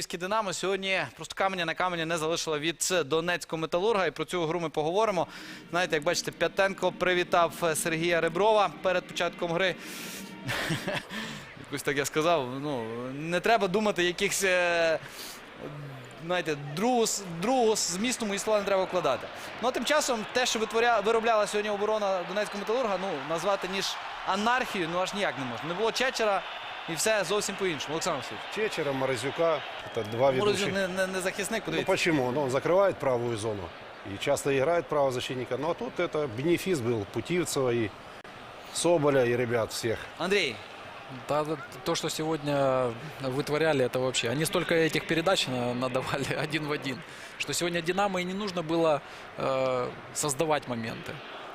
київське Динамо сьогодні просто каменя на камені не залишило від Донецького металурга. І про цю гру ми поговоримо. Знаєте, як бачите, П'ятенко привітав Сергія Реброва перед початком гри. Якось так я сказав. Ну, не треба думати якихось. е, Знаєте, другого, другого змісту мої слова не треба вкладати. Ну а тим часом те, що витворя, виробляла сьогодні оборона Донецького металурга, ну назвати ніж анархію, ну аж ніяк не можна. Не було Чечера і все зовсім по-іншому. Олександр Васильович. Чечера, Морозюка. Это два Морозюк ведущих. не, не, не захисник, Ну подивіться. почему? Ну, он закрывает правую зону. И часто играет правого защитника. Ну а тут это бенефис был Путивцева и Соболя и ребят всех. Андрій, Да, да, то, что сегодня вытворяли, это вообще. Они столько этих передач на- надавали один в один, что сегодня Динамо и не нужно было э, создавать моменты.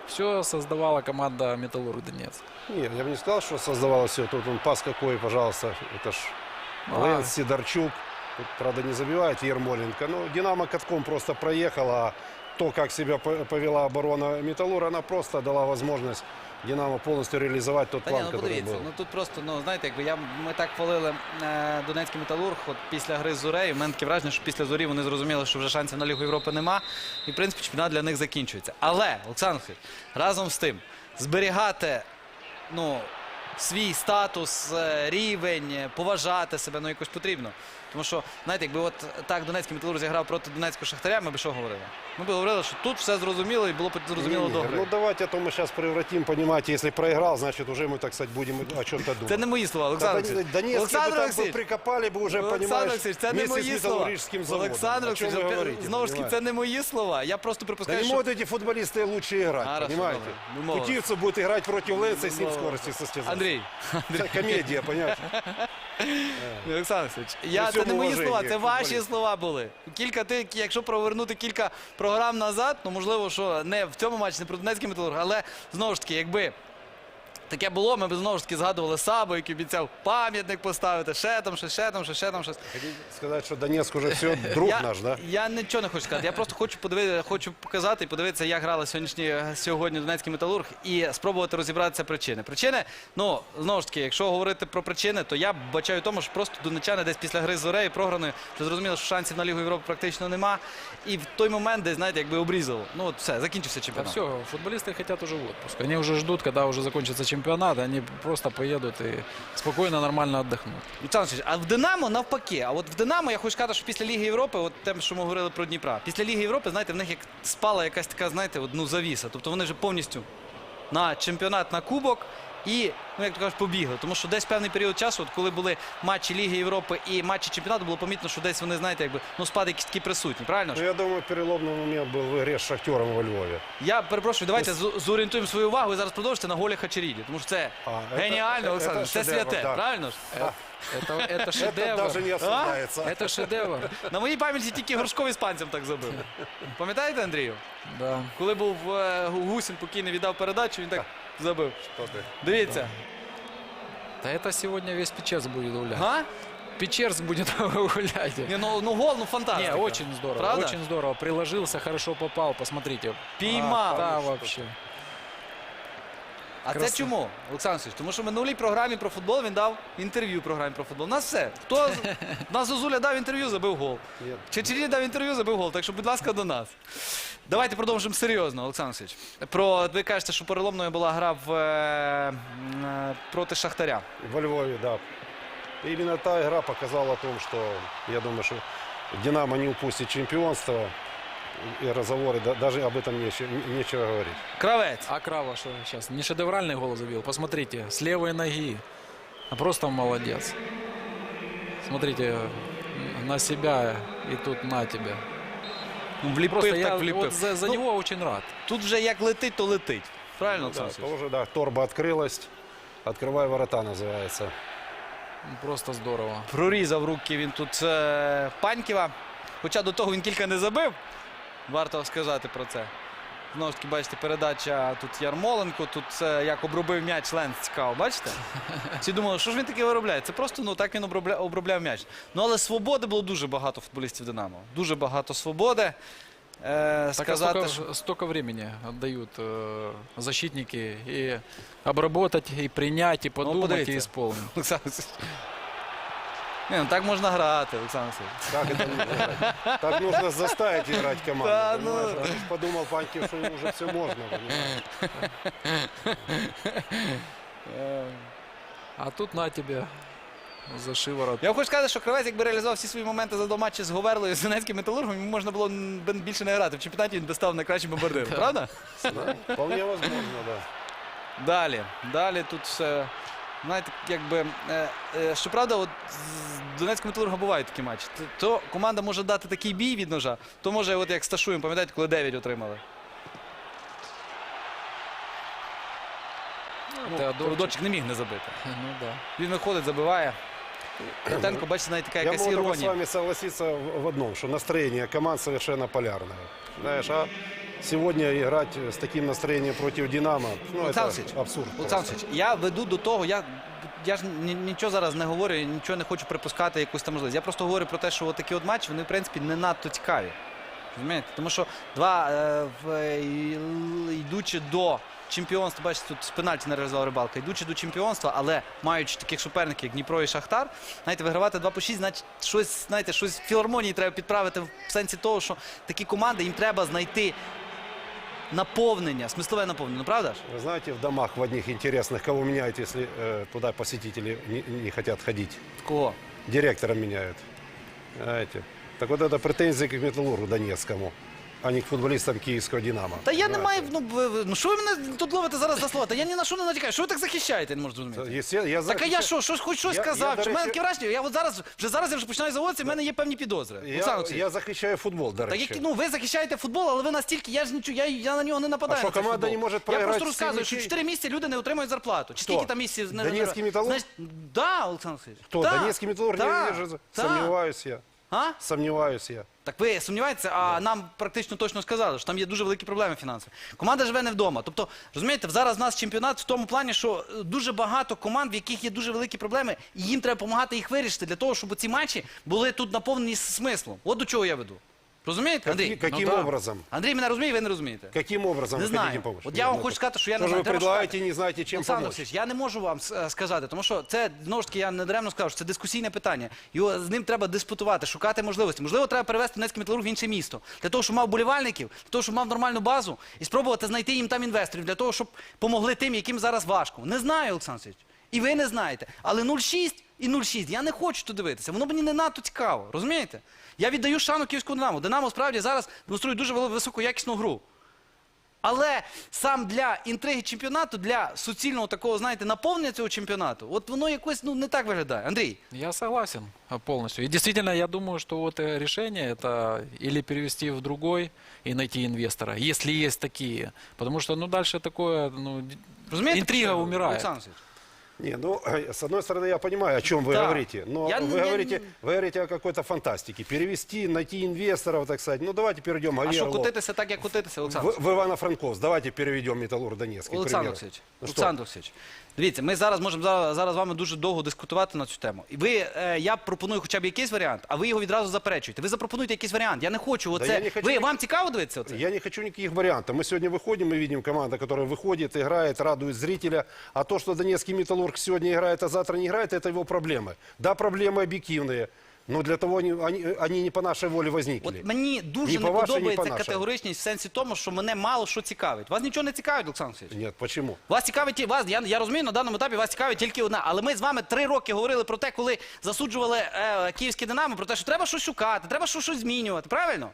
Все создавала команда Металлург Донецк. Нет, я бы не сказал, что создавалось все. Тут он пас какой, пожалуйста. Это ж А. Лэнс Сидорчук. Тут, правда, не забивает Ермоленко. Ну, Динамо катком просто проехала. А То, как себя по- повела оборона Металлура, она просто дала возможность Динамо полностью реализовать тот та ні, план, ну который подивіться, ну тут просто, ну знаєте, якби я ми так хвалили е, Донецький металург, от після гри з Зурею. У мене таке враження, що після зорі вони зрозуміли, що вже шансів на Лігу Європи нема. І в принципі чемпіонат для них закінчується. Але, Олександр разом з тим, зберігати ну, свій статус, е, рівень, поважати себе, ну якось потрібно. Тому що, знаєте, якби от так Донецький металург зіграв проти Донецького шахтаря, ми б що говорили? Ми б говорили, що тут все зрозуміло і було б зрозуміло Не, до Игорь, гри. Ну давайте, а то мы сейчас превратим, понимаете, если проиграл, значит уже мы, так сказать, будем о чем-то думать. Це не мої слова, Олександр Да, Олексійович. Донецкий бы Олександр там бы Олексійович. прикопали бы уже, Олександр понимаешь, Олексійович, це не вместе с мої слова. металлургическим заводом. Олександр О чем вы Олексійович, говорите, знову ж таки, це понимаете? не мої слова. Я просто Да припускаю, не що... могут эти футболисты лучше играть, Хорошо, понимаете? добре. Домовились. Путивцев будет играть против Лэнса и с ним в Домовились. скорости состязаться. Андрій, Это комедия, понимаете? Олександр Олексійович, я, це не мої слова, це ваші слова були. Кілька ти, якщо провернути кілька програм назад, ну можливо, що не в цьому матчі, не про Донецький металург, але знову ж таки, якби таке було, ми б знову ж таки згадували Сабу, який обіцяв пам'ятник поставити, ще там щось, ще там щось, ще там щось. Хотите сказать, что Донецк уже все, друг я, наш, да? Я нічого не хочу сказати. Я просто хочу подивити, хочу показати і подивитися, як грали сьогоднішні сьогодні Донецький металург, і спробувати розібратися причини. Причини, ну знову ж таки, якщо говорити про причини, то я бачаю в тому, що просто донечани десь після гри з Зорею програної, вже зрозуміло, що шансів на Лігу Європи практично нема. І в той момент, десь знаєте, якби обрізало. Ну от все, закінчився Да чемпіонат. все, футболисты хотят уже в отпуск. Они уже ждут, когда уже закончится чемпионат, они просто поедут и спокойно, нормально отдохнут. Олександр Олексійович, а в Динамо навпаки. А от в Динамо я хочу сказати, що після Ліги Європи, от те, що ми говорили про Дніпра, після Ліги Європи, знаєте, в них як спала якась така, знаєте, ну, завіса. Тобто вони вже повністю на чемпіонат, на кубок І, ну як то кажуть, побігли. Тому що десь певний період часу, от коли були матчі Ліги Європи і матчі чемпіонату, було помітно, що десь вони, знаєте, якби ну спади якісь такі присутні. Правильно Ну, ж? я думаю, переломный момент был в игре с Шахтером во Львове. Я перепрошую, давайте зу- зорієнтуємо свою увагу і зараз продовжите на голі Хачеріді. Тому що це А, це- геніально, це- Олександр. це Це шедевр, святе, да. правильно ж? Это, это Это шедевр. даже не осуждается. Это шедевр. На моїй пам'яті тільки Горшков іспанцям так забив. Пам'ятаєте, Андрію? Да. Коли був е, Гусін покійний віддав передачу, він так забив. Что ты? Дивіться. Да это сегодня весь Печерс будет гулять. Га? Печерс будет гулять. Ні, ну, ну гол, ну фантастика. Не, очень здорово, Правда? очень здорово. Приложился, хорошо попал, посмотрите. Піймав. Да, ну что вообще. А це чому, Олександр Сергійович? Тому що в минулій програмі про футбол він дав інтерв'ю програмі про футбол. У нас все. Хто з- у нас Зозуля дав інтерв'ю, забив гол. Нет. Чечеріні дав інтерв'ю, забив гол. Так що, будь ласка, до нас. Давайте продовжимо серйозно, Олександр Сергійович. Про ви кажете, що переломною була гра в, е, м, е, проти Шахтаря. Во Львове, да. Именно та игра показала о том, что я думаю, что Динамо не упустит чемпионство И разговоры, да- даже об этом нечего, нечего говорить. Кравець. А Крава что сейчас? Не шедевральный гол забил. Посмотрите, с левой ноги. А Просто молодец. Смотрите, м, на себя и тут на тебя. Ну, Вліпив Просто я так вліпив. вот за, за Ну, него очень рад. Тут вже як летить, то летить. Правильно, Ну, да, Олександр Сергійович? тоже, да, торба открылась. Открывай ворота называется. Просто здорово. Прорізав руки він тут е, Паньківа. Хоча до того він кілька не забив. Варто сказати про це. Знову ж таки, бачите, передача тут Ярмоленко, тут е, як обробив м'яч Ленц цікаво, бачите? Всі думали, що ж він таке виробляє? Це просто ну, так він обробля, обробляв м'яч. Ну але свободи було дуже багато футболістів Динамо. Дуже багато свободи. Е, Так сказати, столько, що... столько времени отдают э, защитники и обработать, и принять, и подумать, и подивіться. исполнить. Ні, ну так можна грати, Олександр Васильович. Как это нужно играть? Так нужно заставить играть команду. Да, ну. понимаешь? А ты ж подумал, Панькин, что уже все можно. понимаешь? А тут на тебе за шиворот. Я хочу сказати, що Кравець, якби реалізував всі свої моменти за два матчі з Говерлою з Донецьким металургом, йому можна було м, б- більше не грати. В чемпіонаті він би став найкращим бомбардиром, правда? Да, Вполне возможно, да. Далі. Далі тут все. Знаєте, якби. Е, е, щоправда, от з Донецького металурга бувають такі матчі. То, то команда може дати такий бій від ножа, то може, от як з Ташуєм, пам'ятаєте, коли 9 отримали. Ну, Теодорчик. Теодорчик не міг не забити. Ну да. Він виходить, забиває. Котенко, бачите, навіть така Я якась могу только с іронія. вами согласиться в в одном, что настроение команд совершенно полярное. Знаешь, а сегодня играть с таким настроением против «Динамо», ну, Олександр это Олексійович, абсурд. Олександр просто. Я веду до того, я, я ж ні- нічого зараз не говорю, нічого не хочу припускати якусь там можливість. Я просто говорю про те, що от такі от матчі, вони, в принципі, не надто цікаві. Розумієте? Тому що два, е, в, і- йдучи до чемпіонства, бачите, тут з пенальті не реалізував рибалка, йдучи до чемпіонства, але маючи таких суперників, як Дніпро і Шахтар, знаєте, вигравати 2 по 6, значить, щось, знаєте, щось в філармонії треба підправити в сенсі того, що такі команди їм треба знайти наповнення, смислове наповнення, ну правда ж? Вы знаете, в домах в одних интересных, кого меняют, если э, туда посетители не, не хотят ходить? Кого? Директора меняют. Знаете. Так вот это претензии к Металлургу Донецкому, а не к футболистам киевского «Динамо». Та я не маю. Ну, ну що ви мене тут ловите зараз за слова? Та я ні на що не натякаю. Що ви так захищаєте, я не можу зрозуміти. Я Так а я захищаю- що, хоч щось Я- сказав? до Чи в мене речі- таке враження? Я от зараз вже зараз я вже починаю заводитися, в мене є певні підозри. Олександр Я, Олексійович. я захищаю футбол, до речі. які, ну ви захищаєте футбол, але ви настільки, я ж нічого, я, я на нього не нападаю. А що, на цей команда футбол. не може Я програти просто всі розказую, що м'ячі? 4 місяці люди не отримують зарплату. Чи Хто? скільки там місяців не Донецький «Металург»? Да, Олександр Олексійович. Кто? Да, Донецкий металлург да. Сомневаюсь я. А? Сомневаюсь я. Так ви сумніваєтеся, а нам практично точно сказали, що там є дуже великі проблеми фінансові. Команда живе не вдома. Тобто, розумієте, зараз у нас чемпіонат в тому плані, що е, дуже багато команд, в яких є дуже великі проблеми, і їм треба допомагати їх вирішити для того, щоб ці матчі були тут наповнені смислом. От до чого я веду. Розумієте, Андрій? Каки- каким да. образом? Андрій мене розуміє, ви не розумієте. Каким образом Не знаю. хотите помочь? От я вам Ну, хочу сказати, що я Что не же знаю. вы Треба предлагаете не знаете, чем Олександр помочь? Олексійович, я не можу вам е, сказати, тому що це знову ж таки я не даремно сказав, що це дискусійне питання. Його з ним треба диспутувати, шукати можливості. Можливо, треба перевести Донецький металург в інше місто для того, щоб мав болівальників, для того, щоб мав нормальну базу і спробувати знайти їм там інвесторів для того, щоб помогли тим, яким зараз важко. Не знаю, Олександр Олексійович. І ви не знаєте. Але 0,6 і 0,6 я не хочу тут дивитися. Воно мені не надто цікаво. Розумієте? Я віддаю шану київському Динамо. Динамо справді зараз демонструє дуже вели- високу якісну гру. Але сам для інтриги чемпіонату, для суцільного такого, знаєте, наповнення цього чемпіонату, от воно якось ну не так виглядає. Андрій, Я согласен полностью. И действительно, я думаю, что вот э, решение это или перевести в другой и найти инвестора, если есть такие. Потому что, ну, дальше такое, ну, розумієте? про що я говорю? умирает. Олександр? Не, ну, с одной стороны, я понимаю, о чем вы Да. говорите. Но Я- вы, я- говорите, вы говорите о какой-то фантастике. Перевести, найти инвесторов, так сказать. Ну, давайте перейдем. А що Гаверло. кутитися так, як кутитися, Олександр? В, в Ивано-Франковск. Давайте переведем Металлург Донецкий. к Олександр примеру. Олексійович, Ну, Олександр что? Олексійович, дивіться, ми зараз можемо зараз, зараз з вами дуже довго дискутувати на цю тему. І ви, е, я пропоную хоча б якийсь варіант, а ви його відразу заперечуєте. Ви запропонуйте якийсь варіант. Я не хочу оце. я не хочу ви, ні- вам цікаво дивитися оце? Я не хочу никаких вариантов. Мы сегодня выходим и видим команда, которая выходит, играет, радует зрителя. А то, что Донецкий Металлург сегодня играет, а завтра не играет, это его проблемы. Да, проблемы объективные. Но для того они, они, они не по нашей воле возникли. От мені дуже Ні не по вашій, ні подобається по нашій. категоричність в сенсі тому, що мене мало що цікавить. Вас нічого не цікавить, Олександр Олексійович? Нет, почему? Вас цікавить ті- вас. Я, я розумію, на даному етапі вас цікавить тільки одна. Але ми з вами три роки говорили про те, коли засуджували е, київське Динамо, про те, що треба щось шукати, треба щось, щось змінювати. Правильно?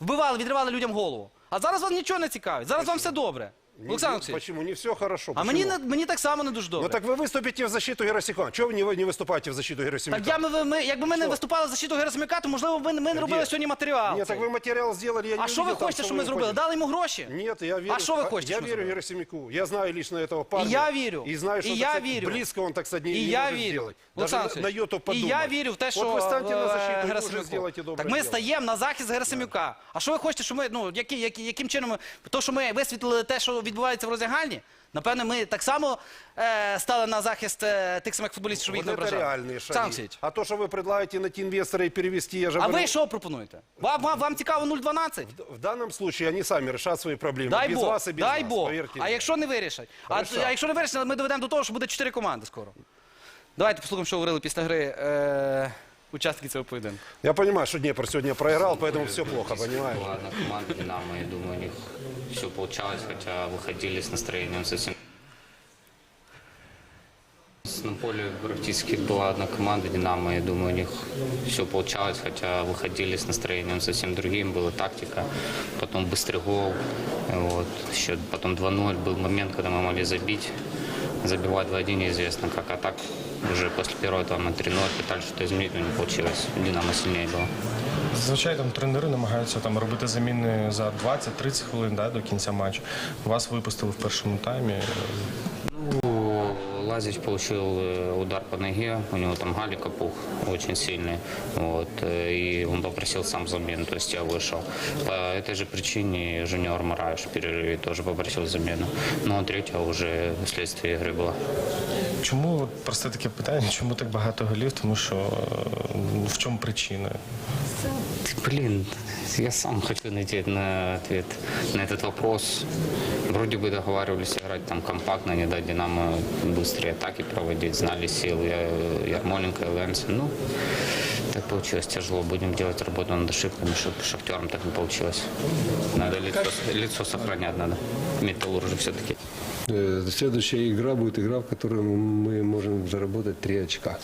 Вбивали, відривали людям голову. А зараз вас нічого не цікавить. Зараз вам все добре. Не- Олександр не- Олексійович. Почему? Не все хорошо. А Почему? мені, не- мені так само не дуже добре. Ну так вы выступите в защиту Герасимова. Чего вы не, вы не выступаете в защиту Герасимова? Так я, ми, ми, якби ми не Що? виступали за защиту Герасимяка, то можливо ми, ми не робили сьогодні матеріал. Нет, цей. так вы материал сделали, я не А що ви увидел там, хочете, что що вы ми зробили? выходите. Дали йому гроші? Нет, я верю. А що ви хочете, Я що ми верю зробили? Герасимяку. Я знаю лично этого парня. я верю. И знаю, что И так я сказать, верю. близко он, так сказать, не, І не я может вірю. сделать. Олександр Даже на, Олексійович, на йоту І подумать. я вірю в те, що Вот вы станьте на е, защиту, и вы уже Герасимюку. сделаете доброе Так ми дело. стаємо на захист Герасимюка. А що ви хочете, що ми, ну, які, які, яким чином, ми, то, що ми висвітлили те, що відбувається в роздягальні, напевне, ми так само е, стали на захист е, тих самих футболістів, що ви їх Вот не это ображали. реальные Олександр шаги. Олексійович, А то, что вы предлагаете найти инвестора и перевести, я же А говорю, ви що пропонуєте? Вам, вам, вам цікаво 0,12? в данном случае они сами решат свои проблемы. Дай без Бог, вас и без дай нас, Бог. поверьте А мне. якщо не вирішать? А, Решать. а якщо не вирішать, ми доведемо до того, що буде чотири команди скоро. Давайте послухаємо, що говорили після гри е, учасники цього поєдинку. Я понимаю, что Днепр сегодня проиграл, поэтому все плохо, понимаешь? Была одна команда «Динамо», я думаю, у них все получалось, хотя выходили с настроением совсем. На поле практически была одна команда «Динамо», я думаю, у них все получалось, хотя выходили с настроением совсем другим, была тактика, потом быстрый гол, вот, счет, потом 2-0, был момент, когда мы могли забить, забивать 2-1 неизвестно как, а так уже после первого там на 3-0 пытались что-то изменить, но не получилось, «Динамо» сильнее было. Зазвичай там тренери намагаються там робити заміни за 20-30 хвилин да, до кінця матчу. Вас випустили в першому таймі. Ну, Лазич получил э, удар по ноге, у него там галик опух очень сильный, вот, э, и он попросил сам замену, то есть я вышел. По этой же причине жуниор Мараеш в перерыве тоже попросил замену, но третья уже вследствие игры была. Чому от просте таке питання? Чому так багато голів? Тому що е, в чому причина? Блин, я сам хочу найти на ответ на этот вопрос. Вроде бы договаривались играть там компактно, не дать Динамо быстрые атаки проводить, знали силы Я- Ярмоленко и Лэнсон. Ну, так получилось тяжело. Будем делать работу над ошибками, чтобы шахтерам так не получилось. Надо лицо, лицо сохранять надо. Металлург же все-таки. Э, Следующая игра будет игра, в которой мы можем заработать три очка.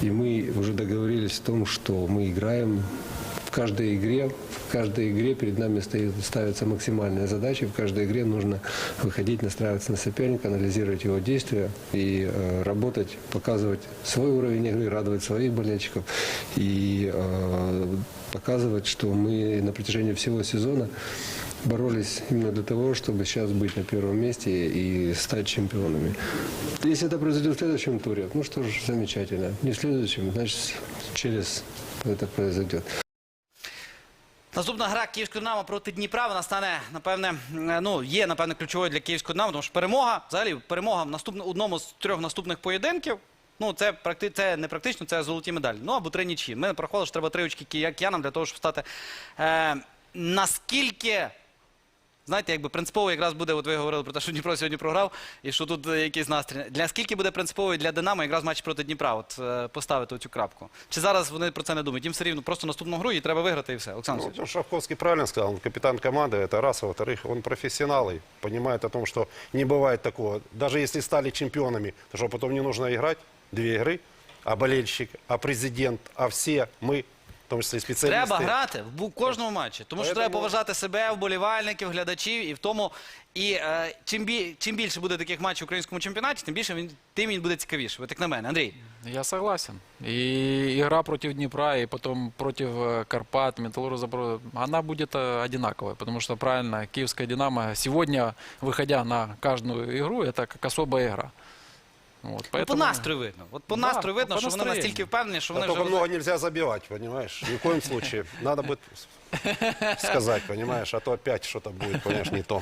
И мы уже договорились о том, что мы играем в каждой игре. В каждой игре перед нами стоит, ставятся максимальные задачи. В каждой игре нужно выходить, настраиваться на соперника, анализировать его действия и э, работать, показывать свой уровень игры, радовать своих болельщиков и э, показывать, что мы на протяжении всего сезона боролись именно для того, чтобы сейчас быть на первом месте и стать чемпионами. Если это произойдет в следующем туре, ну что ж, замечательно. Не в следующем, значит, через это произойдет. Наступна гра Київського Динамо проти Дніпра. Вона стане, напевне, ну, є, напевне, ключовою для Київського Динамо, тому що перемога, взагалі, перемога в наступному, одному з трьох наступних поєдинків. Ну, це, практи, це не практично, це золоті медалі. Ну, або три нічі. Ми порахували, що треба три очки киянам для того, щоб стати. Е, наскільки Знаєте, якби принципово якраз буде, от ви говорили про те, що Дніпро сьогодні програв, і що тут е, якийсь настрій. Для скільки буде принципово для Динамо якраз матч проти Дніпра, от е, поставити цю крапку? Чи зараз вони про це не думають? Їм все рівно просто наступну гру і треба виграти і все. Олександр Ну, Сергійович. ну, Шавковский правильно сказал, он капитан команды, это раз, а во-вторых, он профессионал и понимает о том, что не бывает такого. Даже если стали чемпионами, то что потом не нужно играть две игры, а болельщик, а президент, а все мы, в том числе и специалисты. Треба грати в бу- кожному матчі, тому що Поэтому- треба поважати себе, вболівальників, глядачів, і в тому. І е, чим, бі, чим більше буде таких матчів в українському чемпіонаті, тим більше він тим він буде цікавіше. От як на мене, Андрій. Я согласен. И игра против Днепра, и потом против э, Карпат, Металлурга, Запорожья, она будет э, одинаковой. Потому что, правильно, Киевская «Динамо» сегодня, выходя на каждую игру, это как особая игра. Вот, Ну, по настрою видно. От по Да, настрою видно, по що вони настільки впевнені, що Да вони только вже много нельзя забивать, понимаешь? Ни в коем случае. Надо будет сказать, понимаешь, а то опять что-то будет, понимаешь, не то.